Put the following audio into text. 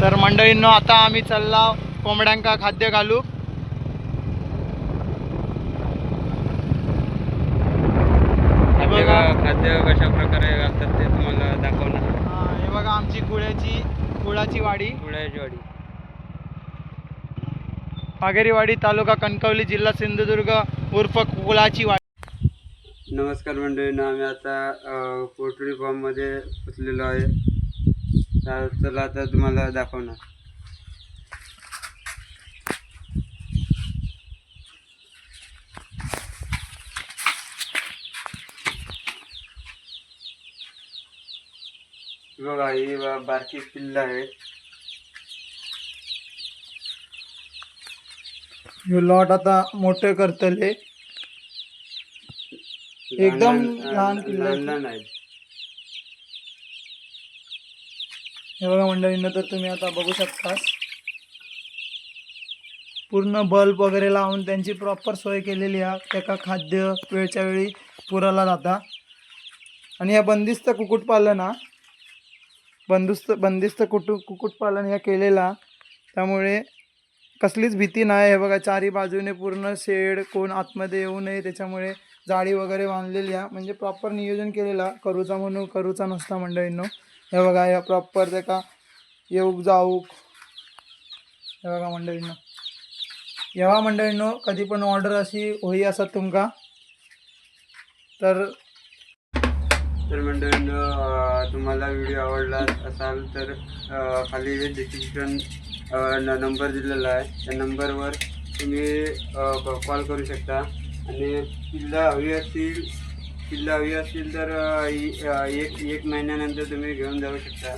तर मंडळींनो आता आम्ही चालला कोंबड्यांका खाद्य घालू. खाद्य कशा प्रकारे घालतात ते तुम्हाला दाखवणार. हा, बघा आमची कुळ्याची कुळाची वाडी. कुळ्याची वाडी. वाघेरीवाडी तालुका कणकवली जिल्हा सिंधुदुर्ग उर्फ कुळाची वाडी. नमस्कार मंडळींनो आम्ही आता पोल्ट्री फार्ममध्ये पोचलेलो आहे. तर चला आता तुम्हाला दाखवणार. बघा ही बारकी पिल्ल आहे लॉट आता मोठे करतले. एकदम लहान पिल्लं आहेत. लहान लहान आहेत. हे बघा मंडळींना तर तुम्ही आता बघू शकता पूर्ण बल्ब वगैरे लावून त्यांची प्रॉपर सोय केलेली आहे. त्याका खाद्य वेळच्या वेळी पुरवला जाता. आणि या बंदिस्त कुक्कुटपालन हा. बंदिस्त बंदिस्त कुटु कुक्कुटपालन ह्या केलेला त्यामुळे कसलीच भीती नाही. हे बघा चारी बाजूने पूर्ण शेड कोण आतमध्ये येऊ नये त्याच्यामुळे जाळी वगैरे बांधलेली आहे म्हणजे प्रॉपर नियोजन केलेला करूचा म्हणून करूचा नसता मंडळींनो. हे बघा या प्रॉपर त्याका येऊक जाऊक हे बघा मंडळींनो. येवा मंडळींनो कधी पण ऑर्डर अशी होई असत तुमका. तर तर मंडळींनो तुम्हाला व्हिडिओ आवडला असाल तर खाली डिस्क्रिप्शन नंबर दिलेला आहे. त्या नंबरवर तुम्ही कॉल करू शकता. आणि पिल्ला हवी असतील पिल्ला हवी असतील तर एक एक महिन्यानंतर तुम्ही घेऊन जाऊ शकता.